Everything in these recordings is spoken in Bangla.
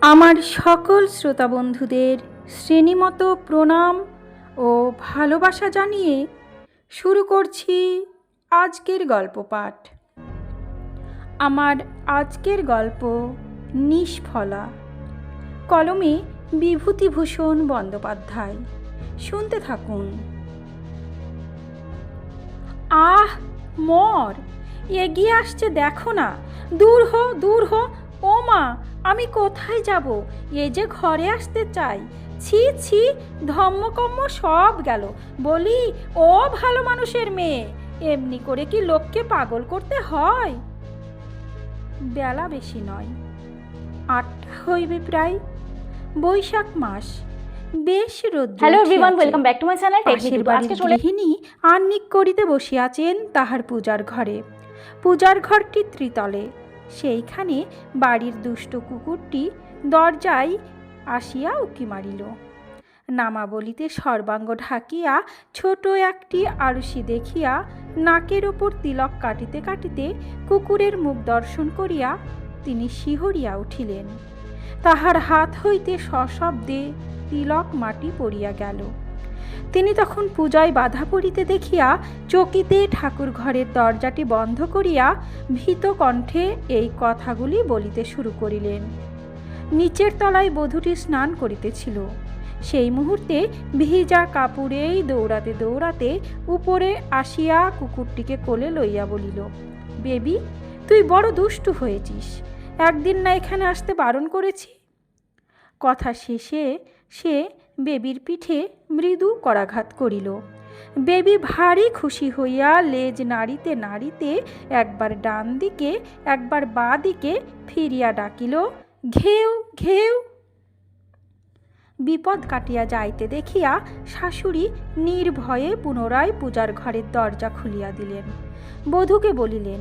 আমার সকল শ্রোতা বন্ধুদের শ্রেণীমতো প্রণাম ও ভালোবাসা জানিয়ে শুরু করছি আজকের গল্প পাঠ। আমার আজকের গল্প নিষ্ফলা। কলমে বিভূতিভূষণ বন্দ্যোপাধ্যায়। শুনতে থাকুন। আহ, মর! এগিয়ে আসছে দেখো না। দূর হো দূর হো। ও মা আমি কোথায় যাব? এ যে ঘরে আসতে চাই। ছি ছি ধম্মকম্ম সব গেল। বলি ও ভালো মানুষের মেয়ে এমনি করে কি লোককে পাগল করতে হয়? বেলা বেশি নয়। আটটা হইবে প্রায়। বৈশাখ মাস। বেশ রোদ্র hello everyone welcome back to my channel tech পাশের আজকে চলে গৃহিণী আহ্নিক করিতে বসিয়াছেন তাহার পূজার ঘরে। পূজার ঘরটি ত্রিতলে। সেইখানে বাড়ির দুষ্ট কুকুরটি দরজায় আসিয়া উকি মারিল। নামাবলিতে সর্বাঙ্গ ঢাকিয়া ছোট একটি আরশি দেখিয়া নাকের ওপর তিলক কাটিতে কাটিতে কুকুরের মুখ দর্শন করিয়া তিনি শিহরিয়া উঠিলেন। তাহার হাত হইতে সশব্দে তিলক মাটি পড়িয়া গেল। তিনি তখন পূজায় বাধা পড়িতে দেখিয়া চকিতে ঠাকুর ঘরের দরজাটি বন্ধ করিয়া ভীত কণ্ঠে এই কথাগুলি বলিতে শুরু করিলেন। নিচের তলায় বধূটি স্নান করিতেছিল। সেই মুহূর্তে ভিজা কাপড়েই দৌড়াতে দৌড়াতে উপরে আসিয়া কুকুরটিকে কোলে লইয়া বলিল, বেবি, তুই বড় দুষ্টু হয়েছিস। একদিন না এখানে আসতে বারণ করেছি? কথা শেষে সে বেবির পিঠে মৃদু করাঘাত করিল। বেবি ভারী খুশি হইয়া লেজ নাড়িতে নাড়িতে একবার ডান দিকে, একবার বাঁ দিকে ফিরিয়া ডাকিল, ঘেউ ঘেউ! বিপদ কাটিয়া যাইতে দেখিয়া শাশুড়ি নির্ভয়ে পুনরায় পূজার ঘরের দরজা খুলিয়া দিলেন। বধূকে বলিলেন,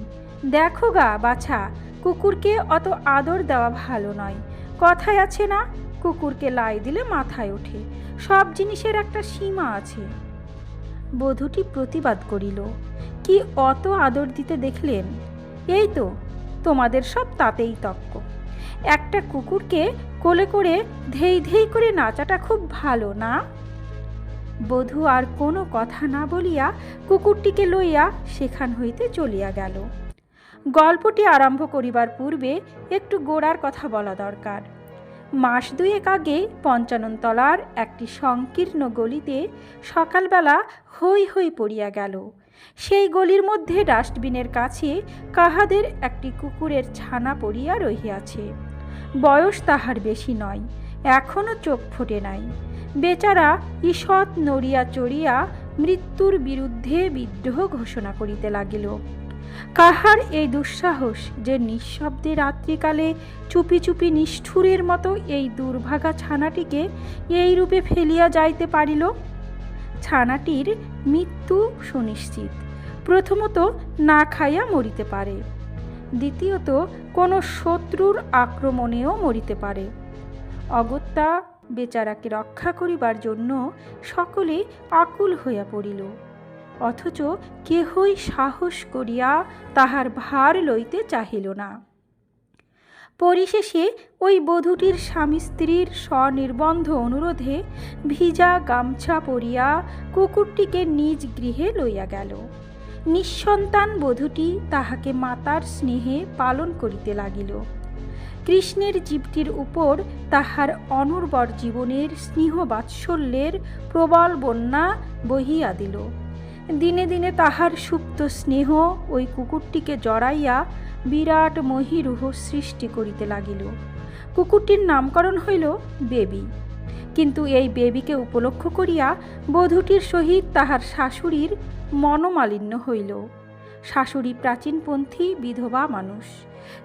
দেখো গা, বাছা, কুকুরকে অত আদর দেওয়া ভালো নয়, কথায় আছে না কুকুরকে লাই দিলে মাথায় ওঠে। সব জিনিসের একটা সীমা আছে। বধূটি প্রতিবাদ করিল, কি অত আদর দিতে দেখলেন? এই তো, তোমাদের সব তাতেই তক্ক। একটা কুকুরকে কোলে করে ধেই ধেই করে নাচাটা খুব ভালো, না? বধূ আর কোনো কথা না বলিয়া কুকুরটিকে লইয়া সেখান হইতে চলিয়া গেল। গল্পটি আরম্ভ করিবার পূর্বে একটু গোড়ার কথা বলা দরকার। মাস দুয়েক আগে পঞ্চাননতলার একটি সংকীর্ণ গলিতে সকালবেলা হই হই পড়িয়া গেল। সেই গলির মধ্যে ডাস্টবিনের কাছে কাহাদের একটি কুকুরের ছানা পড়িয়া রহিয়াছে। বয়স তাহার বেশি নয় এখনও চোখ ফোটে নাই। বেচারা ঈষৎ নড়িয়া চড়িয়া মৃত্যুর বিরুদ্ধে বিদ্রোহ ঘোষণা করিতে লাগিল। কাহার এই দুঃসাহস যে নিঃশব্দে রাত্রিকালে চুপি চুপি নিষ্ঠুরের মতো এই দুর্ভাগা ছানাটিকে এই রূপে ফেলিয়া যাইতে পারিল? ছানাটির মৃত্যু সুনিশ্চিত। প্রথমত না খাইয়া মরিতে পারে। দ্বিতীয়ত, কোনো শত্রুর আক্রমণেও মরিতে পারে। অগত্যা, বেচারাকে রক্ষা করিবার জন্য সকলে আকুল হইয়া পড়িল। অথচ কেহই সাহস করিয়া তাহার ভার লইতে চাহিল না। পরিশেষে ওই বধূটির স্বামী স্ত্রীর স্বনির্বন্ধ অনুরোধে ভিজা গামছা পরিয়া কুকুরটিকে নিজ গৃহে লইয়া গেল। নিঃসন্তান বধূটি তাহাকে মাতার স্নেহে পালন করিতে লাগিল। কৃষ্ণের জীবটির উপর তাহার অনুর্বর জীবনের স্নেহ বাৎসল্যের প্রবল বন্যা বহিয়া দিল। দিনে দিনে তাহার সুপ্ত স্নেহ ওই কুকুরটিকে জড়াইয়া বিরাট মহিরুহ সৃষ্টি করিতে লাগিল। কুকুরটির নামকরণ হইল বেবি। কিন্তু এই বেবিকে উপলক্ষ করিয়া বধূটির সহিত তাহার শাশুড়ির মনোমালিন্য হইল। শাশুড়ি প্রাচীনপন্থী, বিধবা মানুষ।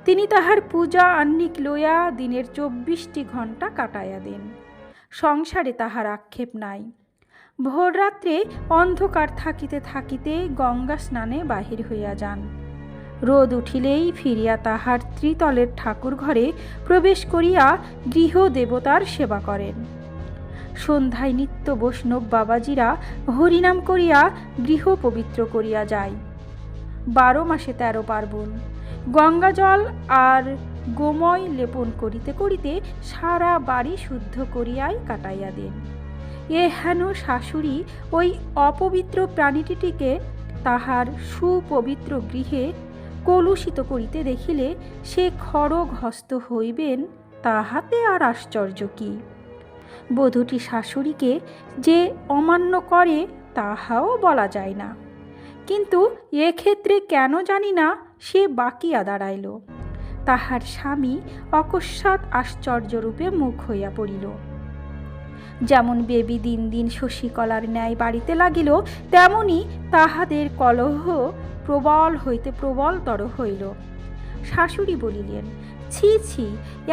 তিনি তাহার পূজা আহ্নিক লইয়া দিনের চব্বিশটি ঘণ্টা কাটাইয়া দেন। সংসারে তাহার আক্ষেপ নাই। ভোররাত্রে অন্ধকার থাকিতে থাকিতে গঙ্গা স্নানে বাহির হইয়া যান। রোদ উঠিলেই ফিরিয়া তাহার ত্রিতলের ঠাকুর ঘরে প্রবেশ করিয়া গৃহ দেবতার সেবা করেন। সন্ধ্যায় নিত্য বৈষ্ণব বাবাজিরা হরিনাম করিয়া গৃহ পবিত্র করিয়া যায়। বারো মাসে তেরো পার্বণ। গঙ্গা জল আর গোময় লেপন করিতে করিতে সারা বাড়ি শুদ্ধ করিয়াই কাটাইয়া দেন। এ হেন শাশুড়ি ওই অপবিত্র প্রাণীটিকে তাহার সুপবিত্র গৃহে কলুষিত করিতে দেখিলে সে খড়গ হস্ত হইবেন, তাহাতে আর আশ্চর্য কি? বধূটি শাশুড়িকে যে অমান্য করে, তাহাও বলা যায় না। কিন্তু এক্ষেত্রে কেন জানি না সে বাকিয়া দাঁড়াইল। তাহার স্বামী অকস্মাৎ আশ্চর্যরূপে মুখ হইয়া পড়িল। যেমন বেবি দিন দিন শশীকলার ন্যায় বাড়িতে লাগিল, তেমনি তাহাদের কলহ প্রবল হইতে প্রবলতর হইল। শাশুড়ি বলিলেন ছি ছি,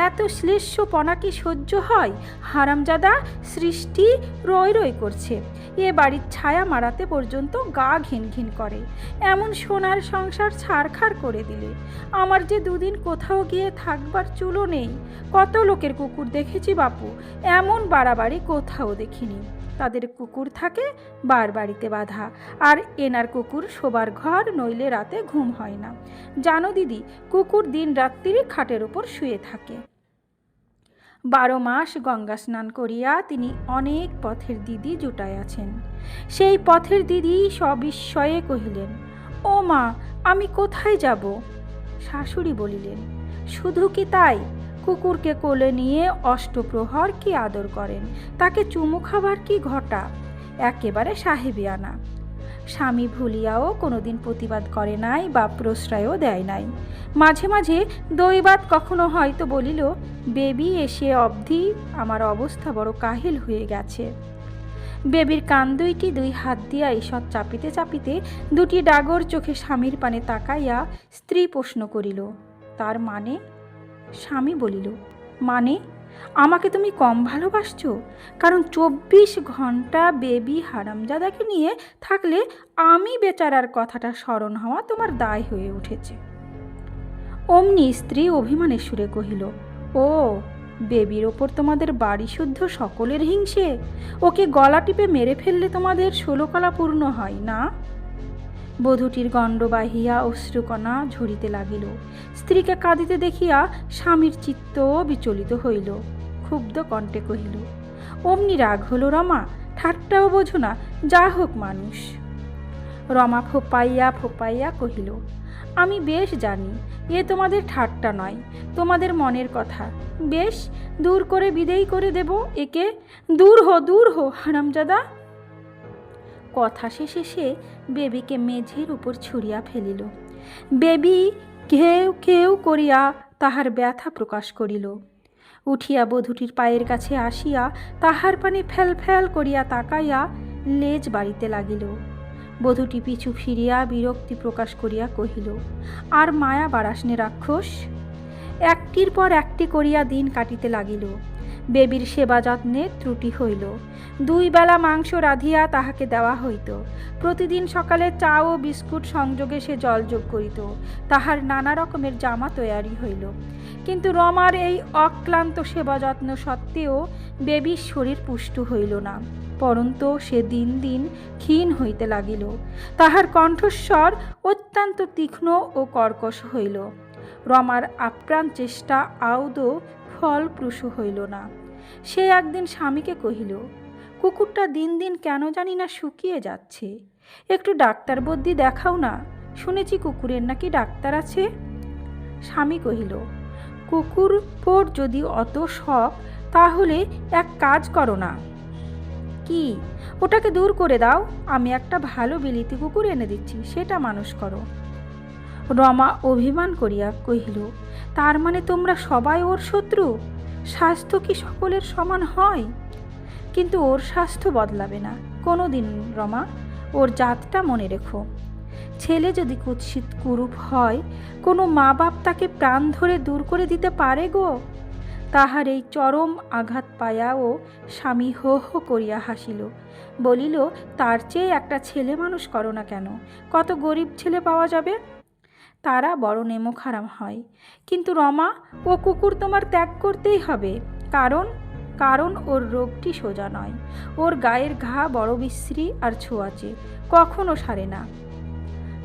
এত শ্লেষ্যপনা কি সহ্য হয়? হারামজাদা সৃষ্টি রয় রয় করছে। এ বাড়ির ছায়া মারাতে পর্যন্ত গা ঘিন ঘিন করে। এমন সোনার সংসার ছাড়খাড় করে দিলে। আমার যে দুদিন কোথাও গিয়ে থাকবার চুলো নেই। কত লোকের কুকুর দেখেছি বাপু, এমন বাড়াবাড়ি কোথাও দেখিনি। তাদের কুকুর থাকে, বার বাড়িতে বাঁধা। আর এনার কুকুর শোবার ঘর, নইলে রাতে ঘুম হয় না। জানো দিদি, কুকুর দিন রাত্রি খাটের ওপর শুয়ে থাকে। বারো মাস গঙ্গা স্নান করিয়া তিনি অনেক পথের দিদি জুটাইয়াছেন সেই পথের দিদি সবিস্ময়ে কহিলেন, ও মা, আমি কোথায় যাব? শাশুড়ি বলিলেন, শুধু কি তাই? কুকুরকে কোলে নিয়ে অষ্টপ্রহর কি আদর করেন? তাকে চুমু খাবার কি ঘটা? একেবারে সাহেবিয়ানা। স্বামী ভুলিয়াও কোনোদিন প্রতিবাদ করে নাই বা প্রশ্রয়ও দেয় নাই। মাঝে মাঝে দৈবাত কখনো হয়তো বলিল, বেবি, এসে অবধি আমার অবস্থা বড় কাহিল হয়ে গেছে। বেবির কান দুইটি দুই হাত দিয়া ঈষৎ চাপিতে চাপিতে দুটি ডাগর চোখে স্বামীর পানে তাকাইয়া স্ত্রী প্রশ্ন করিল, তার মানে স্বামী বলিল মানে? আমাকে তুমি কম ভালোবাসছ? কারণ চব্বিশ ঘণ্টা বেবি হারামজাদাকে নিয়ে থাকলে আমি বেচারার কথাটা স্মরণ হওয়া তোমার দায় হয়ে উঠেছে। অমনি স্ত্রী অভিমানের সুরে কহিল, ও, বেবির ওপর তোমাদের বাড়ি শুদ্ধ সকলের হিংসে? ওকে গলা টিপে মেরে ফেললে তোমাদের ষোলকলা পূর্ণ হয় না? বধূটির গণ্ড বাহিয়া অশ্রুকণা ঝরিতে লাগিল। স্ত্রীকে কাঁদিতে দেখিয়া স্বামীর চিত্ত বিচলিত হইল। ক্ষুব্ধ কণ্ঠে কহিল, অমনি রাগ হলো রমা, ঠাট্টাও বোঝো না, যা হোক মানুষ। রমা ফোপাইয়া ফোপাইয়া কহিল, আমি বেশ জানি, এ তোমাদের ঠাট্টা নয়, তোমাদের মনের কথা। বেশ, দূর করে বিদেয় করে দেব, একে দূর হো দূর হো, হারামজাদা। কথা শেষে সে বেবিকে মেঝের উপর ছুঁড়িয়া ফেলিল। বেবি, ঘেউ ঘেউ করিয়া তাহার ব্যথা প্রকাশ করিল। উঠিয়া বধূটির পায়ের কাছে আসিয়া তাহার পানে ফ্যাল ফ্যাল করিয়া তাকাইয়া লেজ বাড়িতে লাগিল। বধূটি পিছু ফিরিয়া বিরক্তি প্রকাশ করিয়া কহিল, আর মায়া বারাসনে রাক্ষস। একটির পর একটি করিয়া দিন কাটিতে লাগিল। বেবির সেবা যত্নে ত্রুটি হইল। দুই বেলা মাংস রাধিয়া তাহাকে দেওয়া হইত। প্রতিদিন সকালে চা ও বিস্কুট সংযোগে সে জলযোগ করিত। তাহার নানা রকমের জামা তৈয়ারি হইল। কিন্তু রমার এই অক্লান্ত সেবা যত্ন সত্ত্বেও বেবির শরীর পুষ্ট হইল না। পরন্ত সে দিন দিন ক্ষীণ হইতে লাগিল। তাহার কণ্ঠস্বর অত্যন্ত তীক্ষ্ণ ও কর্কশ হইল। রমার আপ্রাণ চেষ্টা আউদও ফলপ্রসূ হইল না। সে একদিন স্বামীকে কহিল, কুকুরটা দিন দিন কেন জানি না শুকিয়ে যাচ্ছে। একটু ডাক্তার বদ্যি দেখাও না, শুনেছি কুকুরের নাকি ডাক্তার আছে? স্বামী কহিল, কুকুর পোর যদি অত শখ তাহলে এক কাজ করো না। কি, ওটাকে দূর করে দাও, আমি একটা ভালো বিলিতি কুকুর এনে দিচ্ছি, সেটা মানুষ করো। রমা অভিমান করিয়া কহিল, তার মানে তোমরা সবাই ওর শত্রু? স্বাস্থ্য কি সকলের সমান হয়? কিন্তু ওর স্বাস্থ্য বদলাবে না। কোনো দিন রমা, ওর জাতটা মনে রেখো। ছেলে যদি কুৎসিত কুরূপ হয়, কোনো মা বাপ তাকে প্রাণ ধরে দূর করে দিতে পারে গো? তাহার এই চরম আঘাত পায়াও স্বামী হো হো করিয়া হাসিল। বলিল, তার চেয়ে একটা ছেলে মানুষ করো না কেন? কত গরিব ছেলে পাওয়া যাবে? তারা বড় নেমো খারাম হয়। কিন্তু রমা ও কুকুর তোমার ত্যাগ করতেই হবে। কারণ কারণ ওর রোগটি সোজা নয়। ওর গায়ের ঘা বড় বিশ্রী আর ছোঁয়াচে, কখনো সারে না।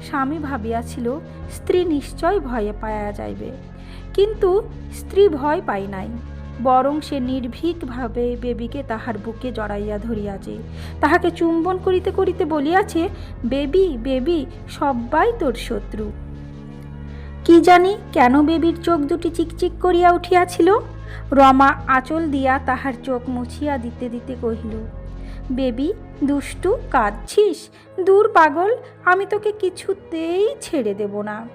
স্বামী ভাবিয়াছিল, স্ত্রী নিশ্চয় ভয়ে পায়া যাইবে। কিন্তু স্ত্রী ভয় পায় নাই। বরং সে নির্ভীকভাবে বেবিকে তাহার বুকে জড়াইয়া ধরিয়াছে। তাহাকে চুম্বন করিতে করিতে বলিয়াছে, বেবি বেবি, সব্বাই তোর শত্রু। কি জানি কেন বেবির চোখ দুটি চিকচিক করিয়া উঠিয়াছিল। রমা আঁচল দিয়া তাহার চোখ মুছিয়া দিতে দিতে কহিল, বেবি, দুষ্টু, কাঁদছিস? দূর পাগল, আমি তোকে কিছুতেই ছেড়ে দেব না।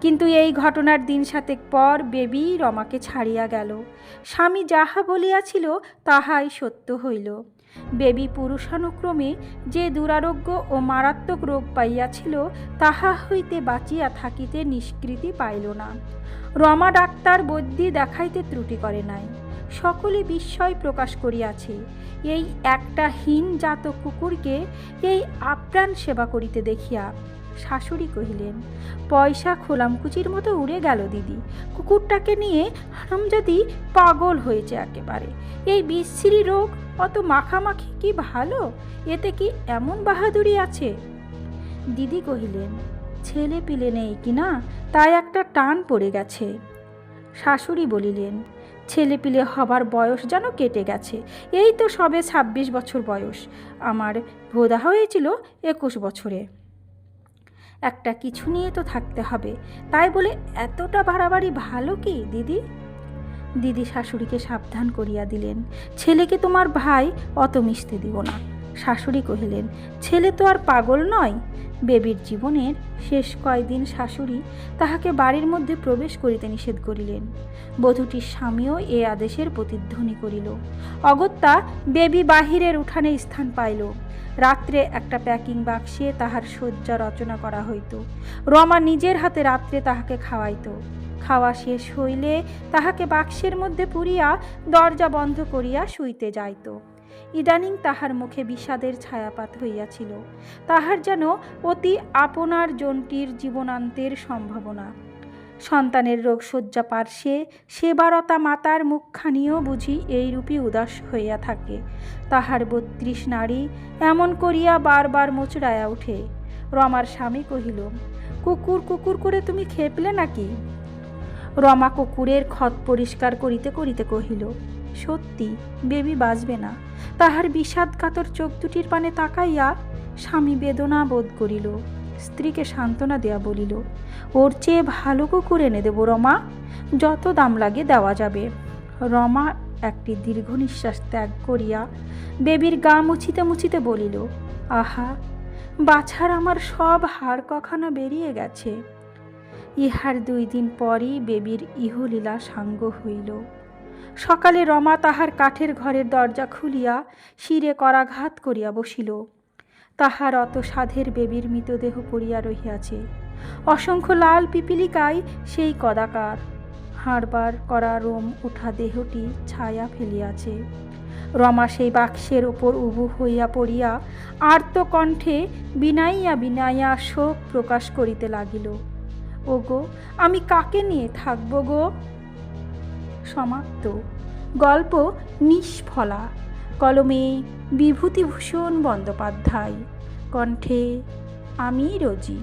কিন্তু এই ঘটনার দিন সাতেক পর বেবি রমাকে ছাড়িয়া গেল। স্বামী যাহা বলিয়াছিল, তাহাই সত্য হইল। বেবি পুরুষানুক্রমে যে দুরারোগ্য ও মারাত্মক রোগ পাইয়াছিল, তাহা হইতে বাঁচিয়া থাকিতে নিষ্কৃতি পাইল না। রমা ডাক্তার বদ্যি দেখাইতে ত্রুটি করে নাই। সকলে বিস্ময় প্রকাশ করিয়াছে, এই একটা হীন জাত কুকুরকে এই আপ্রাণ সেবা করিতে দেখিয়া। শাশুড়ি কহিলেন, পয়সা খোলামকুচির মতো উড়ে গেল দিদি। কুকুরটাকে নিয়ে হারামজাদি পাগল হয়েছে একেবারে। এই বিশ্রী রোগ অত মাখামাখি কি ভালো? এতে কি এমন বাহাদুরি আছে? দিদি কহিলেন, ছেলে পিলে নেই কি না, তাই একটা টান পড়ে গেছে। শাশুড়ি বলিলেন, ছেলে পিলে হবার বয়স যেন কেটে গেছে। এই তো সবে ছাব্বিশ বছর বয়স। আমার ভোদা হয়েছিল একুশ বছরে। একটা কিছু নিয়ে তো থাকতে হবে। তাই বলে এতটা বাড়াবাড়ি ভালো কি, দিদি? দিদি শাশুড়িকে সাবধান করিয়া দিলেন। ছেলেকে তোমার ভাই অত মিশতে দিব না। শাশুড়ি কহিলেন, ছেলে তো আর পাগল নয়। বেবির জীবনের শেষ কয়দিন শাশুড়ি তাহাকে বাড়ির মধ্যে প্রবেশ করিতে নিষেধ করিলেন। বধূটির স্বামীও এ আদেশের প্রতিধ্বনি করিল। অগত্যা বেবি বাহিরের উঠানে স্থান পাইল। রাত্রে একটা প্যাকিং বাক্সে তাহার শয্যা রচনা করা হইত। রমা নিজের হাতে রাত্রে তাহাকে খাওয়াইত। খাওয়া শেষ হইলে তাহাকে বাক্সের মধ্যে পুরিয়া দরজা বন্ধ করিয়া শুইতে যাইত। ইদানিং তাহার মুখে বিষাদের ছায়াপাত হইয়াছিল। তাহার যেন অতি আপনার জনটির জীবনান্তের সম্ভাবনা। সন্তানের রোগ শয্যা পার্শ্বে সেবারতা মাতার মুখখানিও বুঝি এইরূপই উদাস হইয়া থাকে। তাহার বত্রিশ নারী এমন করিয়া বারবার মোচড়ায়া ওঠে। রমার স্বামী কহিল, কুকুর কুকুর করে তুমি খেপলে নাকি? রমা কুকুরের খত পরিষ্কার করিতে করিতে কহিল সত্যি বেবি বাঁচবে না। তাহার বিষাদকাতর চোখ দুটির পানে তাকাইয়া স্বামী বেদনা বোধ করিল। স্ত্রীকে সান্ত্বনা দেয়া বলিল, ওর চেয়ে ভালো কুকুর এনে দেবো রমা, যত দাম লাগে দেওয়া যাবে। রমা একটি দীর্ঘ নিঃশ্বাস ত্যাগ করিয়া বেবির গা মুছিতে মুছিতে বলিল, আহা, বাছার আমার সব হাড় কখানা বেরিয়ে গেছে। ইহার দুই দিন পরই বেবির ইহলীলা সাঙ্গ হইল। সকালে রমা তাহার কাঠের ঘরের দরজা খুলিয়া শিরে করাঘাত করিয়া বসিল। তাহার অত সাধের বেবির মৃতদেহ পড়িয়া রহিয়াছে। অসংখ্য লাল পিপিলিকায় সেই কদাকার। হাড়বার করা রোম উঠা দেহটি ছায়া ফেলিয়াছে। রমা সেই বাক্সের ওপর উবু হইয়া পড়িয়া আর্ত কণ্ঠে বিনাইয়া বিনাইয়া শোক প্রকাশ করিতে লাগিল। ওগো, আমি কাকে নিয়ে থাকব গো? সমাপ্ত। গল্প নিষ্ফলা। কলমে বিভূতিভূষণ বন্দ্যোপাধ্যায়। কণ্ঠে আমি রোজি।